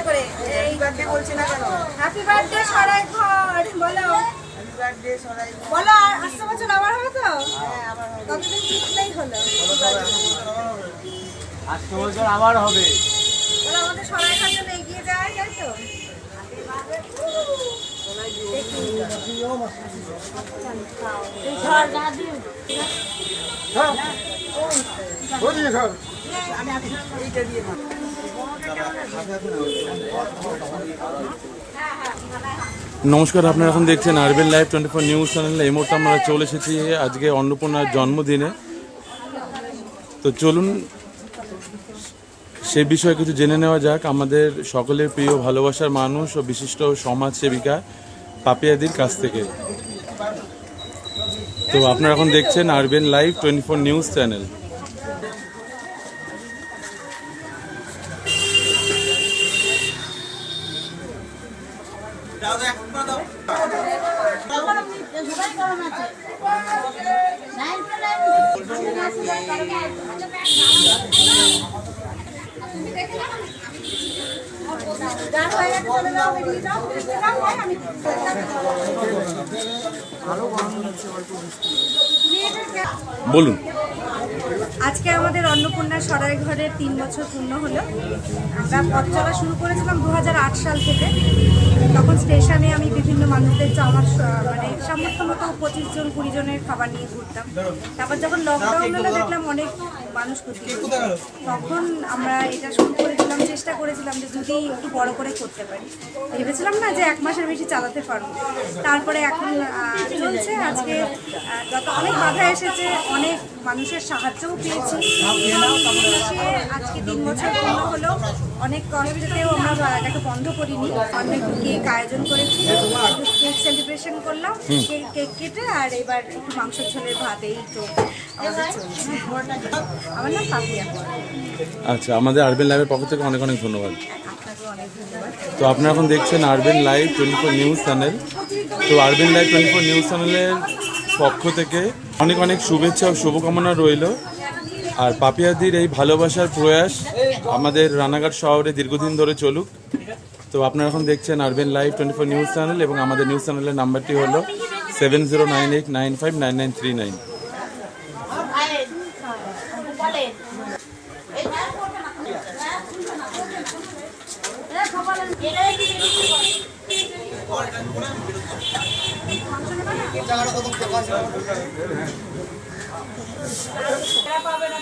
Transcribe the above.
আলাদা করে এই বার্থডে বলছি না কেন? হ্যাপি বার্থডে সরাই ঘর বলো। হ্যাপি বার্থডে সরাই বলো আর আসতে বছর আবার হবে তো? হ্যাঁ আবার হবে। কতদিন ঠিকলেই হলো। আজকে বছর আবার হবে। বলো আমাদের সরাই ঘর জন্য এগিয়ে যাওয়াই যায় তো? আমি এইটা দিয়ে। নমস্কার, আপনারা এখন দেখছেন urban live twenty four news চ্যানেলে। এই মুহূর্তে আমরা চলে এসেছি আজকে অন্নপূর্ণার জন্মদিনে। তো চলুন, সে বিষয়ে কিছু জেনে নেওয়া যাক। আমাদের সকলের প্রিয় ভালোবাসার মানুষ ও বিশিষ্ট সমাজ সেবিকা পাপিয়াদির কাছ থেকে। তো আপনারা এখন দেখছেন urban live twenty four news channel. বলুন। আজকে আমাদের অন্নপূর্ণা সরাই ঘরের তিন বছর পূর্ণ হলো। আমরা পথ চলা শুরু করেছিলাম দু হাজার আট সাল থেকে। তখন স্টেশনে আমি বিভিন্ন মানুষদের আমার মানে সামর্থ্য মতো পঁচিশ জন, কুড়ি জনের খাবার নিয়ে ঘুরতাম। তারপর যখন লকডাউন হলো, দেখলাম অনেক মানুষ ক্ষতি। তখন আমরা এটা শুরু করেছিলাম চেষ্টা করেছিলাম যে যদি একটু বড় করে করতে পারি। ভেবেছিলাম না যে এক মাসের বেশি চালাতে পারব। তারপরে এখন চলছে। আজকে যত অনেক বাধা এসেছে অনেক মানুষের সাহায্যও পেয়েছি। আজকে তিন বছর পূর্ণ হলো। অনেক কলেজেতেও আমরা এটাকে বন্ধ করিনি। অনেক কেক আয়োজন করেছি কেক সেলিব্রেশন করলাম কেক কেক কেটে আর এবার একটু মাংস ঝোলের ভাত এই তো আমার নাম পাপিয়া আচ্ছা আমাদের আরবেন লাইভের পক্ষ থেকে অনেক অনেক ধন্যবাদ। অনেক ধন্যবাদ। তো আপনারা এখন দেখছেন urban live twenty four news channel তো urban live twenty four news চ্যানেলের পক্ষ থেকে অনেক অনেক শুভেচ্ছা ও শুভকামনা রইল। আর পাপিয়াদির এই ভালোবাসার প্রয়াস আমাদের রানাঘাট শহরে দীর্ঘদিন ধরে চলুক। তো আপনারা এখন দেখছেন urban live twenty four news channel এবং আমাদের নিউজ চ্যানেলের নাম্বারটি হলো seven zero nine eight nine five nine nine three nine পাবে না